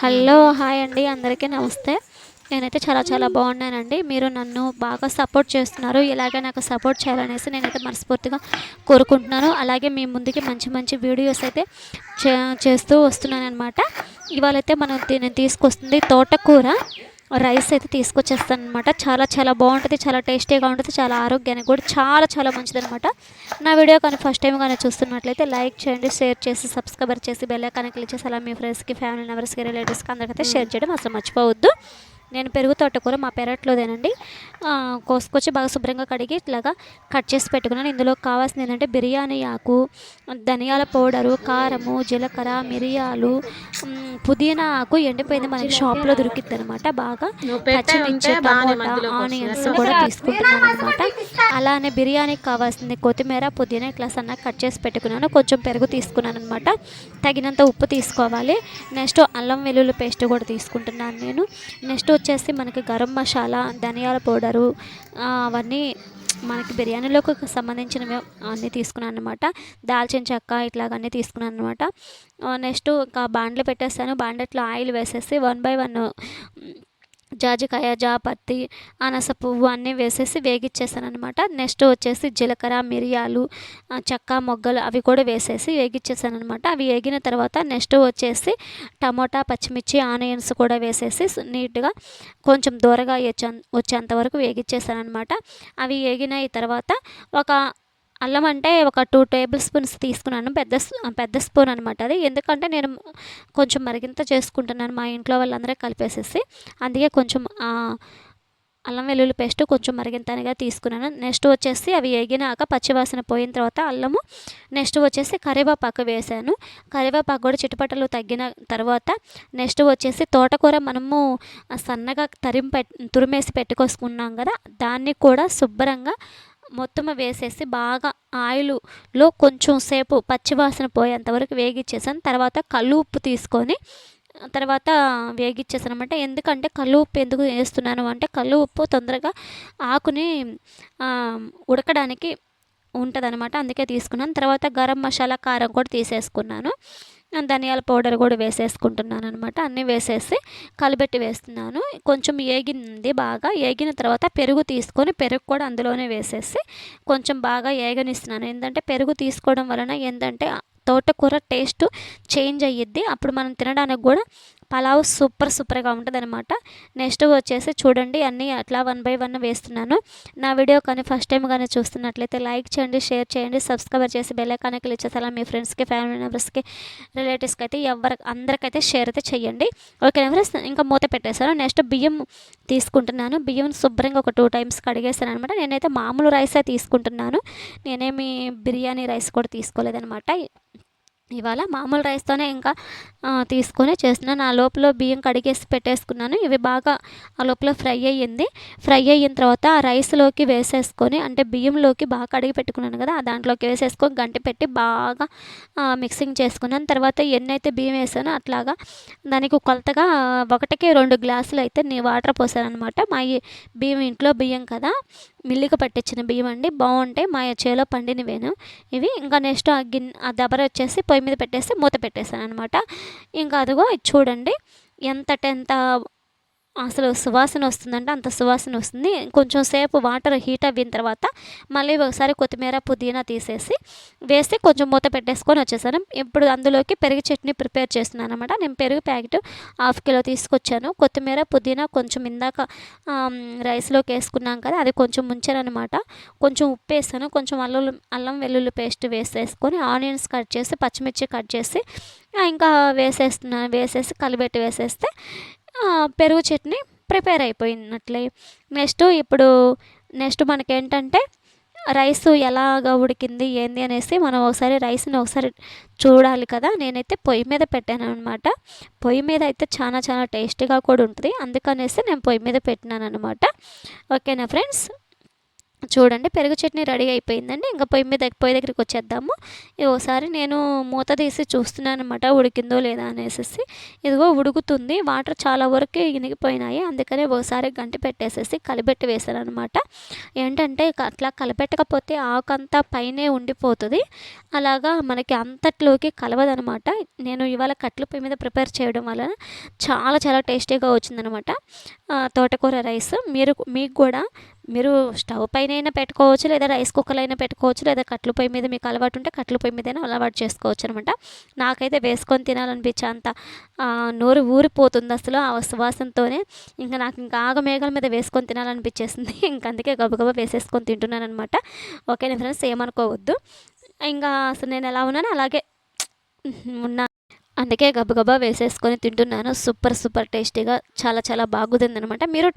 Hello hi అండి. అందరికీ నమస్తే. నేనైతే చాలా చాలా బాగున్నానండి. మీరు నన్ను బాగా సపోర్ట్ చేస్తున్నారు. ఇలాగే నాకు సపోర్ట్ చేయాలనేసి నేనైతే మనస్ఫూర్తిగా కోరుకుంటున్నాను. అలాగే మీ ముందుకి మంచి మంచి వీడియోస్ అయితే చే చేస్తూ వస్తున్నాను అనమాట ఇవాళైతే మనం నేను తీసుకొస్తుంది తోటకూర. రైస్ అయితే తీసుకొచ్చేస్తాను అనమాట చాలా చాలా బాగుంటుంది చాలా టేస్టీగా ఉంటుంది చాలా ఆరోగ్యానికి కూడా చాలా చాలా మంచిది అనమాట నా వీడియో కానీ ఫస్ట్ టైం కానీ చూస్తున్నట్లయితే లైక్ చేయండి షేర్ చేసి సబ్స్క్రైబర్ చేసి బెల్ ఐకాన్ క్లిక్ చేసి అలా మీ ఫ్రెండ్స్కి ఫ్యామిలీ మెంబర్స్కి రిలేటివ్స్కి అందరికైతే షేర్ చేయడం అసలు మర్చిపోవద్దు. నేను పెరుగు తోటకూర మా పెరట్లోదేనండి. కోసుకొచ్చి బాగా శుభ్రంగా కడిగి ఇట్లాగా కట్ చేసి పెట్టుకున్నాను. ఇందులో కావాల్సింది ఏంటంటే బిర్యానీ ఆకు ధనియాల పౌడరు కారము జీలకర్ర మిరియాలు పుదీనా ఆకు ఎండిపోయింది మనకి షాప్లో దొరికిద్ది అనమాట బాగా పచ్చిమిర్చి టమోటా ఆనియన్స్ కూడా తీసుకుంటున్నాను అనమాట అలానే బిర్యానీకి కావాల్సింది కొత్తిమీర పుదీనా ఇట్లా సన్నగా కట్ చేసి పెట్టుకున్నాను. కొంచెం పెరుగు తీసుకున్నాను అనమాట తగినంత ఉప్పు తీసుకోవాలి. నెక్స్ట్ అల్లం వెల్లుల్లి పేస్ట్ కూడా తీసుకుంటున్నాను నేను. నెక్స్ట్ వచ్చేసి మనకి గరం మసాలా ధనియాల పౌడరు అవన్నీ మనకి బిర్యానీలోకి సంబంధించినవి అన్నీ తీసుకున్నాను అనమాట దాల్చిన చెక్క ఇట్లాగన్నీ తీసుకున్నాను అనమాట నెక్స్ట్ ఇంకా బాండ్లు పెట్టేస్తాను. బాండెట్లో ఆయిల్ వేసేసి వన్ బై వన్ జాజికాయ జాపత్తి అనస పువ్వు అన్నీ వేసేసి వేగిచ్చేసాను అనమాట నెక్స్ట్ వచ్చేసి జీలకర్ర మిరియాలు చెక్క మొగ్గలు అవి కూడా వేసేసి వేగిచ్చేసాను అనమాట అవి వేగిన తర్వాత నెక్స్ట్ వచ్చేసి టమోటా పచ్చిమిర్చి ఆనియన్స్ కూడా వేసేసి నీట్గా కొంచెం దూరగా వచ్చే వచ్చేంత వరకు వేగిచ్చేసాను అనమాట అవి వేగిన తర్వాత ఒక అల్లం అంటే ఒక టూ టేబుల్ స్పూన్స్ తీసుకున్నాను. పెద్ద స్- పెద్ద స్పూన్ అనమాట అది. ఎందుకంటే నేను కొంచెం మరిగింత చేసుకుంటున్నాను మా ఇంట్లో వాళ్ళందరూ కలిపేసేసి. అందుకే కొంచెం అల్లం వెల్లుల్లి పేస్ట్ కొంచెం మరిగింతనిగా తీసుకున్నాను. నెక్స్ట్ వచ్చేసి అవి వేగినాక పచ్చివాసన పోయిన తర్వాత అల్లము. నెక్స్ట్ వచ్చేసి కరివేపాకు వేసాను. కరివేపాకు కూడా చిటపటలు తగ్గిన తర్వాత నెక్స్ట్ వచ్చేసి తోటకూర మనము సన్నగా తరిమి పెట్ తురిమేసి పెట్టుకొసుకున్నాం కదా దాన్ని కూడా శుభ్రంగా మొత్తం వేసేసి బాగా ఆయిల్లో కొంచెం సేపు పచ్చివాసన పోయేంత వరకు వేగిచ్చేసాను. తర్వాత కళ్ళు ఉప్పు తీసుకొని తర్వాత వేగిచ్చేసాను అనమాట ఎందుకంటే కల్లు ఉప్పు ఎందుకు వేస్తున్నాను అంటే కల్లు ఉప్పు తొందరగా ఆకుని ఉడకడానికి ఉంటుంది అనమాట అందుకే తీసుకున్నాను. తర్వాత గరం మసాలా కారం కూడా తీసేసుకున్నాను. ధనియాల పౌడర్ కూడా వేసేసుకుంటున్నాను అనమాట అన్నీ వేసేసి కలిపెట్టి వేస్తున్నాను. కొంచెం ఏగింది బాగా. ఏగిన తర్వాత పెరుగు తీసుకొని పెరుగు కూడా అందులోనే వేసేసి కొంచెం బాగా ఏగనిస్తున్నాను. ఏంటంటే పెరుగు తీసుకోవడం వలన ఏంటంటే తోటకూర టేస్ట్ చేంజ్ అయ్యిద్ది. అప్పుడు మనం తినడానికి కూడా పలావ్ సూపర్ సూపర్గా ఉంటుంది అనమాట నెక్స్ట్ వచ్చేసి చూడండి అన్నీ అట్లా వన్ బై వన్ వేస్తున్నాను. నా వీడియో కానీ ఫస్ట్ టైం కానీ చూస్తున్నట్లయితే లైక్ చేయండి షేర్ చేయండి సబ్స్క్రైబ్ చేసి బెల్ ఐకాన్ క్లిక్ అలా మీ ఫ్రెండ్స్కి ఫ్యామిలీ మెంబర్స్కి రిలేటివ్స్కి అయితే ఎవరి అందరికైతే షేర్ అయితే చేయండి. Okay friends? ఇంకా మూత పెట్టేశాను. నెక్స్ట్ బియ్యం తీసుకుంటున్నాను. బియ్యం శుభ్రంగా ఒక టూ టైమ్స్ కడిగేసాను అనమాట నేనైతే మామూలు రైసే తీసుకుంటున్నాను. నేనేమి బిర్యానీ రైస్ కూడా తీసుకోలేదనమాట ఇవాళ మామూలు రైస్తోనే ఇంకా తీసుకొని చేస్తున్నాను. ఆ లోపల బియ్యం కడిగేసి పెట్టేసుకున్నాను. ఇవి బాగా ఆ లోపల ఫ్రై అయ్యింది. ఫ్రై అయిన తర్వాత ఆ రైస్లోకి వేసేసుకొని అంటే బియ్యంలోకి బాగా కడిగి పెట్టుకున్నాను కదా ఆ దాంట్లోకి వేసేసుకొని గంటి పెట్టి బాగా మిక్సింగ్ చేసుకున్నాను. తర్వాత ఎన్నైతే బియ్యం వేసానో అట్లాగా దానికి కొలతగా ఒకటికి రెండు గ్లాసులు అయితే నీ వాటర్ పోసానమాట మా ఈ బియ్యం ఇంట్లో బియ్యం కదా మిల్లికి పట్టించిన బియ్యం అండి. బాగుంటాయి మా చేలో పండినవేను ఇవి ఇంకా నెక్స్ట్ ఆ గిన్నె ఆ దబర వచ్చేసి పొయ్యి మీద పెట్టేసి మూత పెట్టేసాను అనమాట ఇంకా అదిగో ఇది చూడండి ఎంత ఎంత అసలు సువాసన వస్తుందంటే అంత సువాసన వస్తుంది. కొంచెం సేపు వాటర్ హీట్ అయిన తర్వాత మళ్ళీ ఒకసారి కొత్తిమీర పుదీనా తీసేసి వేసి కొంచెం మూత పెట్టేసుకొని వచ్చేసాను. ఇప్పుడు అందులోకి పెరుగు చట్నీ ప్రిపేర్ చేస్తున్నాను అనమాట నేను పెరుగు ప్యాకెట్ హాఫ్ కిలో తీసుకొచ్చాను. కొత్తిమీర పుదీనా కొంచెం ఇందాక రైస్లోకి వేసుకున్నాం కదా అది కొంచెం ముంచాను అనమాట కొంచెం ఉప్పు వేసాను. కొంచెం అల్లం అల్లం వెల్లుల్లి పేస్ట్ వేసేసుకొని ఆనియన్స్ కట్ చేసి పచ్చిమిర్చి కట్ చేసి ఇంకా వేసేస్తున్నాను వేసేసి కలిపెట్టి వేసేస్తే పెరుగు చట్నీ ప్రిపేర్ అయిపోయినట్లే. నెక్స్ట్ ఇప్పుడు నెక్స్ట్ మనకేంటంటే రైస్ ఎలాగా ఉడికింది ఏంది అనేసి మనం ఒకసారి రైస్ని ఒకసారి చూడాలి కదా. నేనైతే పొయ్యి మీద పెట్టాను అనమాట పొయ్యి మీద అయితే చాలా చాలా టేస్టీగా కూడా ఉంటుంది. అందుకనేసి నేను పొయ్యి మీద పెట్టినాను అనమాట ఓకేనా ఫ్రెండ్స్? చూడండి పెరుగు చట్నీ రెడీ అయిపోయిందండి. ఇంకా పొయ్యి మీద పొయ్యి దగ్గరికి వచ్చేద్దాము. ఓసారి నేను మూత తీసి చూస్తున్నాను అనమాట ఉడికిందో లేదా అనేసి ఇదిగో ఉడుకుతుంది. వాటర్ చాలా వరకు ఇనిగిపోయినాయి. అందుకనే ఒకసారి గంటి పెట్టేసేసి కలిపెట్టి వేసాను అనమాట ఏంటంటే అట్లా కలిపెట్టకపోతే ఆకంతా పైనే ఉండిపోతుంది. అలాగా మనకి అంతట్లోకి కలవదనమాట నేను ఇవాళ కట్లు పొయ్యి మీద ప్రిపేర్ చేయడం వలన చాలా చాలా టేస్టీగా వచ్చిందనమాట తోటకూర రైస్. మీరు మీకు కూడా మీరు స్టవ్ పైన అయినా పెట్టుకోవచ్చు లేదా రైస్ కుక్కర్ అయినా పెట్టుకోవచ్చు లేదా కట్లు పొయ్యి మీద మీకు అలవాటు ఉంటే కట్లు పొయ్యి మీద అయినా అలవాటు చేసుకోవచ్చు అనమాట నాకైతే వేసుకొని తినాలనిపించే అంత నోరు ఊరిపోతుంది అసలు ఆ సువాసనతోనే ఇంకా నాకు ఇంకా ఆగమేఘాల మీద వేసుకొని తినాలనిపించేసింది. ఇంక అందుకే గబగబా వేసేసుకొని తింటున్నాను అనమాట ఓకే ఫ్రెండ్స్? ఏమనుకోవద్దు. ఇంకా అసలు నేను ఎలా ఉన్నానో అలాగే ఉన్నా. అందుకే గబగబా వేసేసుకొని తింటున్నాను. సూపర్ సూపర్ టేస్టీగా చాలా చాలా బాగుంది అనమాట మీరు